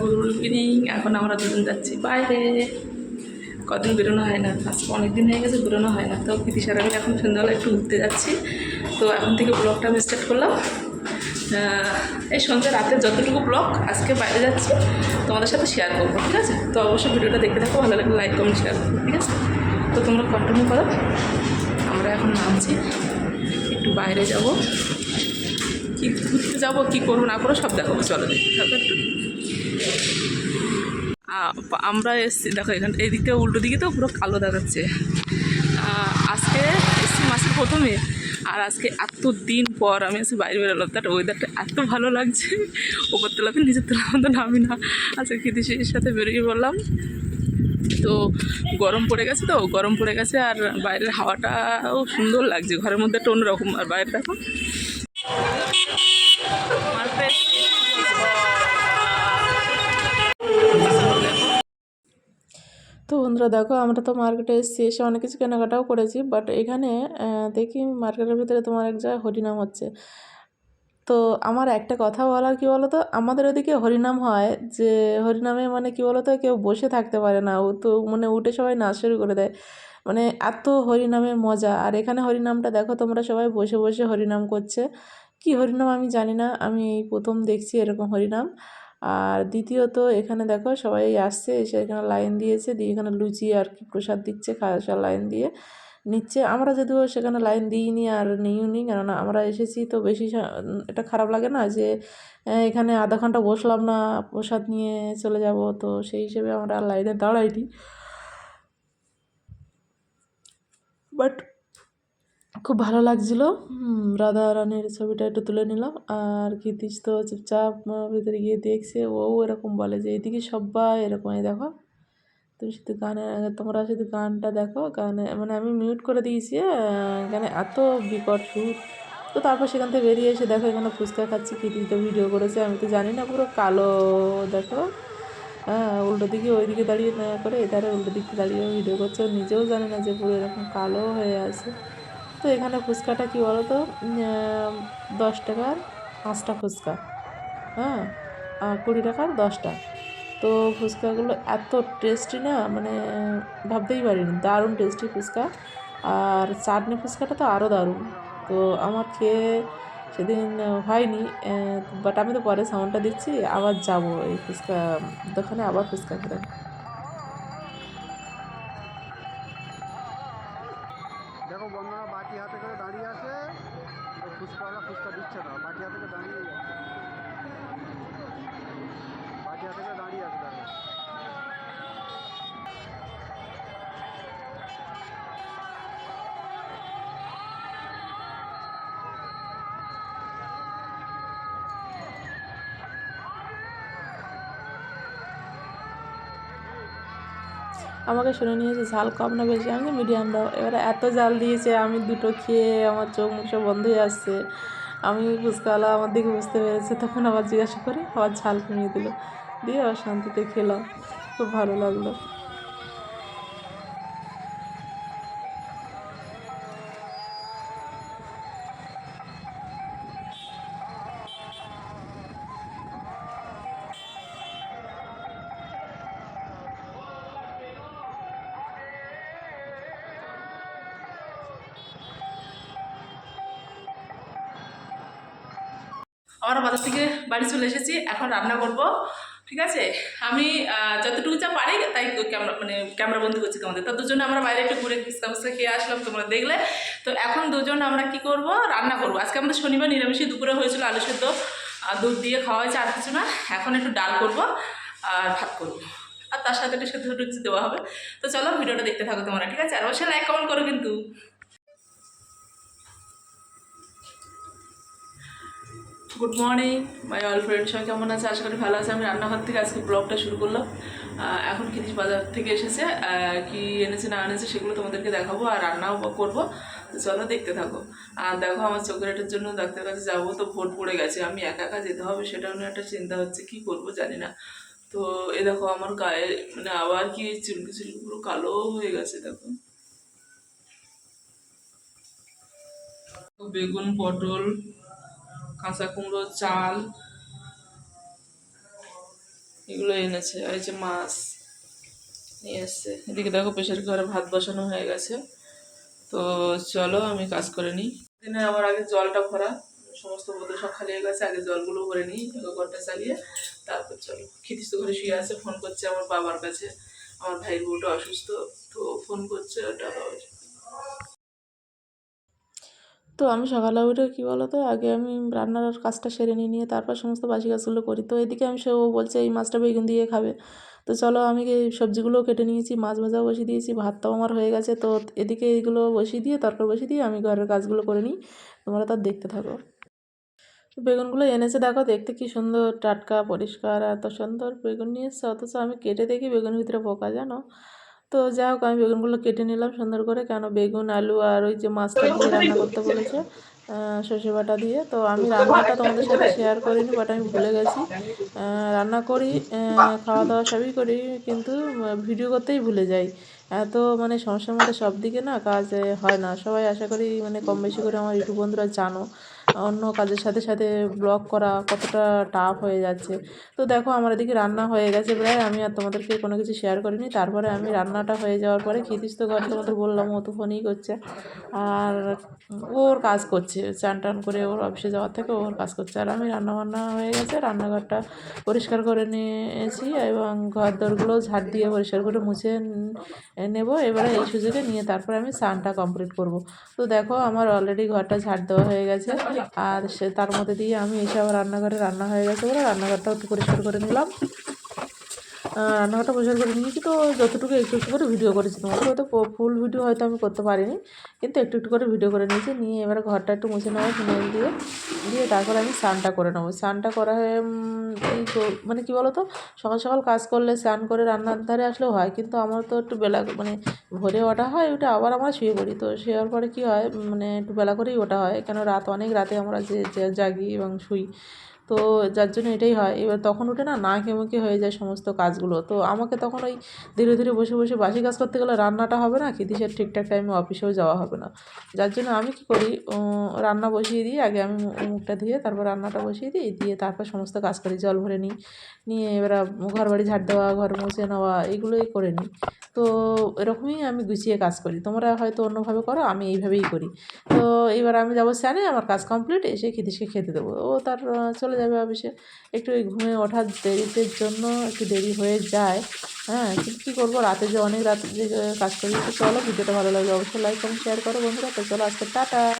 Good evening এখন আমরা দুজন যাচ্ছি বাইরে। কদিন বেরোনো হয় না, আজকে অনেক দিন হয়ে গেছে, বেরোনো হয় না। তো প্রীতিসার আমি এখন সন্ধ্যাবেলা একটু ঘুরতে যাচ্ছি। তো এখন থেকে ব্লগটা আমি স্টার্ট করলাম। এই সন্ধ্যা রাতে যতটুকু ব্লগ আজকে বাইরে যাচ্ছি, তোমাদের সাথে শেয়ার করব, ঠিক আছে? তো অবশ্যই ভিডিওটা দেখতে থাকো, ভালো লাগলে লাইক কমেন্ট শেয়ার করব ঠিক আছে? তো তোমরা কন্টিনিউ করো। আমরা এখন নামছি, একটু বাইরে যাব। কি ঘুরতে যাব, কী করব, না করো সব দেখাবো। চলো দেখতে থাকো একটু। আমরা এসছি, দেখো এখান দিকটা উল্টো দিকে তো পুরো কালো দেখাচ্ছে। আজকে এসছি মাসের প্রথমে, আর আজকে এত দিন পর আমি এসে বাইরে বেরোলাম। তার ওয়েদারটা এত ভালো লাগছে। ওপর তোলাতে নিচের তোলা মতো নামি না। আজকে কৃতিশির সাথে বেরিয়ে পড়লাম। তো গরম পড়ে গেছে তো, গরম পড়ে গেছে, আর বাইরের হাওয়াটাও সুন্দর লাগছে। ঘরের মধ্যে একটা অন্যরকম আর বাইরে দেখো। বন্ধুরা দেখো, আমরা তো মার্কেটে এসেছি, এসে অনেক কিছু কেনাকাটাও করেছি বাট এখানে দেখি মার্কেটের ভিতরে তোমার এক জায়গায় হরিনাম হচ্ছে। তো আমার একটা কথা বলার কি বলো তো আমাদের ওদিকে হরিনাম হয়, যে হরিনামে মানে কি বলো তো কেউ বসে থাকতে পারে না, ও তো মানে উঠে সবাই নাচ শুরু করে দেয়। মানে এত হরিনামের মজা, আর এখানে হরিনামটা দেখো, তোমরা সবাই বসে বসে হরিনাম করছে। কি হরিনাম আমি জানি না, আমি প্রথম দেখছি এরকম হরিনাম। আর দ্বিতীয়ত এখানে দেখো সবাই আসছে, এসে এখানে লাইন দিয়েছে, দিয়ে এখানে লুচি আর কি প্রসাদ দিচ্ছে, খাওয়া লাইন দিয়ে নিচ্ছে। আমরা যদিও সেখানে লাইন দিইনি আর নিইও নি কেননা আমরা এসেছি তো বেশি এটা খারাপ লাগে না যে এখানে আধা ঘণ্টা বসলাম না, প্রসাদ নিয়ে চলে যাব, তো সেই হিসেবে আমরা লাইনে দাঁড়াইনি। বাট খুব ভালো লাগছিল। রাধা রানীর ছবিটা একটু তুলে নিলাম। আর কীর্তিস তো চুপচাপ ভিতরে গিয়ে দেখছে, ও এরকম বলে যে এইদিকে সবাই এরকম এই দেখো, তুমি শুধু গানে, তোমরা শুধু গানটা দেখো, গানে মানে আমি মিউট করে দিয়েছি গানে এত বিকট সুর। তো তারপর সেখান থেকে বেরিয়ে এসে দেখো, এখানে ফুচকা খাচ্ছি কীর্তি তো ভিডিও করেছে, আমি তো জানি না, পুরো কালো, দেখো। হ্যাঁ উল্টো দিকে ওই দিকে দাঁড়িয়ে না করে এধারে উল্টো দিকে দাঁড়িয়ে ভিডিও করছে নিজেও জানে না যে পুরো এরকম কালো হয়ে আছে। তো এখানে ফুচকাটা কী বলো তো দশ টাকার পাঁচটা ফুচকা। হ্যাঁ? আর কুড়ি টাকার দশটা। তো ফুচকাগুলো এত টেস্টি না মানে ভাবতেই পারিনি। দারুণ টেস্টি ফুচকা। আর চাটনি ফুচকাটা তো আরও দারুণ। তো আমার খেয়ে সেদিন হয়নি বাট আমি তো পরে সাউন্ডটা দিচ্ছি আবার যাব এই ফুচকা দোকানে, আবার ফুচকা খেতে। আমাকে শুনে নিয়েছে, ঝাল কম না বেশি? আমি মিডিয়াম দাও। এবারে এত জাল দিয়েছে, আমি দুটো খেয়ে আমার চোখ মুখ সব বন্ধ হয়ে আসছে। আমি ফুচকাওয়ালা আমার দিকে বুঝতে পেরেছে, তখন আবার জিজ্ঞাসা করে, আবার ঝাল কমিয়ে দিল। দিয়ে আবার শান্তিতে খেলাম। খুব ভালো লাগল। আমরা বাজার থেকে বাড়ি চলে এসেছি, এখন রান্না করব। ঠিক আছে? আমি যতটুকু যা পারি, তাই ক্যামেরা মানে ক্যামেরা বন্দি করছি তোমাদের। তো দুজনে আমরা বাইরে একটু ঘুরে ফুচকা খেয়ে আসলাম তোমরা দেখলে। তো এখন দুজন আমরা কি করব? রান্না করব। আজকে আমাদের শনিবার, নিরামিষই দুপুরে হয়েছিল আলু সেদ্ধ দুধ দিয়ে খাওয়া হয়েছে, আর কিছু না। এখন একটু ডাল করব, আর ভাত করব। আর তার সাথে একটু সেদ্ধ দেওয়া হবে। তো চলো, ভিডিওটা দেখতে থাকো তোমরা, ঠিক আছে? আর অবশ্যই লাইক কমেন্ট করো কিন্তু। Good morning my all friend সবাই কেমন আছে? আশা করি ভালো আছে। আমি রান্নাঘর থেকে আজকে ব্লগটা শুরু করলাম। এখন কিরিশ বাজার থেকে এসেছে। কি এনেছে না এনেছে সেগুলো তোমাদেরকে দেখাবো আর রান্নাও করব। চলো দেখতে থাকো। আর দেখো আমার চোখের এটার জন্য ডাক্তার কাছে যাব, তো ভোট পড়ে গেছে। আমি একা একা যেতে হবে সেটা নিয়ে একটা চিন্তা হচ্ছে, কি করব জানি না। তো এ দেখো আমার গায়ে মানে আবার কি চুলকি চুলকি পুরো কালো হয়ে গেছে, দেখো। বেগুন, পটল কাঁচা কুমড়ো চাল, এগুলো এনেছে। আর এই যে মাছ নিয়ে এসছে। এদিকে দেখো প্রেশার ঘরে ভাত বসানো হয়ে গেছে। তো চলো আমি কাজ করে নিই। দিনে আমার আগে জলটা ভরা, সমস্ত বোতল সব খালি হয়ে গেছে, আগে জলগুলো ভরে নিই ঘরটা চালিয়ে, তারপর চলো। খিতিস তো ঘরে শুয়ে আছে, ফোন করছে আমার বাবার কাছে। আমার ভাইয়ের বউটা অসুস্থ, তো ফোন করছে, ওটা তো আমি সকালে উঠে কী বলো তো আগে আমি রান্নার কাজটা সেরে নিয়ে নিয়ে তারপর সমস্ত বাসি কাজগুলো করি। তো এদিকে আমি সে ও বলছে, এই মাছটা বেগুন দিয়ে খাবে। তো চলো আমি এই সবজিগুলোও কেটে নিয়েছি, মাছ ভাজাও বসিয়ে দিয়েছি, ভাতটাও আমার হয়ে গেছে। তো এদিকে এইগুলো বসিয়ে দিয়ে তরকারি বসিয়ে দিয়ে আমি ঘরের কাজগুলো করে নিই, তোমরা তার দেখতে থাকো। বেগুনগুলো এনেছে, দেখো দেখতে কি সুন্দর, টাটকা, পরিষ্কার, এত সুন্দর বেগুন নিয়ে এসছে। অথচ আমি কেটে দেখি বেগুনের ভিতরে পোকা, জানো? তো যাই হোক আমি বেগুনগুলো কেটে নিলাম সুন্দর করে। কেন বেগুন আলু আর ওই যে মাছটা দিয়ে রান্না করতে বলেছে সর্ষে বাটা দিয়ে। তো আমি রান্নাটা তোমাদের সাথে শেয়ার করিনি বাট আমি ভুলে গেছি। রান্না করি খাওয়া দাওয়া সবই করি কিন্তু ভিডিও করতেই ভুলে যাই। এত মানে সমস্যার মধ্যে সব দিকে না কাজ হয় না। সবাই আশা করি মানে কম বেশি করে আমার ইউটিউব বন্ধুরা জানো। অন্য কাজের সাথে সাথে ব্লগ করা কতটা টাফ হয়ে যাচ্ছে। তো দেখো আমার এদিকে রান্না হয়ে গেছে প্রায়, আমি আর তোমাদেরকে কোনো কিছু শেয়ার করিনি। তারপরে আমি রান্নাটা হয়ে যাওয়ার পরে খিতিস তো ঘর তোমাদের বললাম, ও তো ফোনই করছে। আর ওর কাজ করছে, চান টান করে ওর অফিসে যাওয়ার থেকে ওর কাজ করছে। আর আমি রান্না বান্না হয়ে গেছে, রান্নাঘরটা পরিষ্কার করে নিয়েছি এবং ঘর দরগুলো ঝাড় দিয়ে পরিষ্কার করে মুছে নেব। এবারে এই সুযোগে নিয়ে তারপরে আমি স্নানটা কমপ্লিট করব। তো দেখো আমার অলরেডি ঘরটা ঝাড় দেওয়া হয়ে গেছে। আর সে তার মধ্যে দিয়ে আমি এসে আবার রান্নাঘরে রান্না হয়ে গেছে। বলে রান্নাঘরটাও একটু পরিষ্কার করে নিলাম। রান্নাঘরটা পরিষ্কার করে নিয়েছি তো যতটুকু একটু একটু করে ভিডিও করেছি তোমাদের। হয়তো ফুল ভিডিও হয়তো আমি করতে পারিনি, কিন্তু একটু একটু করে ভিডিও করে নিয়েছি। নিয়ে এবার ঘরটা একটু মুছে নেব ফিনাইল দিয়ে দিয়ে তারপর আমি স্নানটা করে নেব। স্নানটা করা হয়ে এই মানে কী বলো তো সকাল সকাল কাজ করলে স্নান করে রান্নার ধারে আসলেও হয়, কিন্তু আমার তো একটু বেলা মানে ভোরে ওঠা হয়, ওটা আবার আমরা শুয়ে পড়ি। তো শুয়ে পরে কী হয় মানে একটু বেলা করেই ওটা হয়। কেন রাত অনেক রাতে আমরা যে, জাগি এবং শুই। তো যার জন্য এটাই হয়। এবার তখন উঠে না না মুখে হয়ে যায় সমস্ত কাজগুলো। তো আমাকে তখন ওই ধীরে ধীরে বসে বসে বাসি কাজ করতে গেলে রান্নাটা হবে না কিদিসের ঠিকঠাক টাইমে অফিসেও যাওয়া হবে না। যার জন্য আমি কী করি রান্না বসিয়ে দিই, আগে আমি মুখটা ধুয়ে তারপর রান্নাটা বসিয়ে দিই, দিয়ে তারপর সমস্ত কাজ করি জল ভরে নিই। নিয়ে এবার ঘর বাড়ি ঝাড় দেওয়া, ঘর মুছে নেওয়া, এগুলোই করে নিই। তো এরকমই আমি গুছিয়ে কাজ করি। তোমরা হয়তো অন্যভাবে করো, আমি এইভাবেই করি। তো এবার আমি যাব স্যানে, আমার কাজ কমপ্লিট এসে খিদিসকে খেতে দেবো। ও তার চলে যাবে অফিসে। একটু ওই ঘুমে ওঠার দেরিতে জন্য একটু দেরি হয়ে যায়। হ্যাঁ কিন্তু কী করব? রাতে যে অনেক রাত যে কাজ করি চলো, ভিডিওটা ভালো লাগলে অবশ্যই লাইক কমেন্ট শেয়ার করো। বন্ধুরা, তো চলো, আজকে টাটা।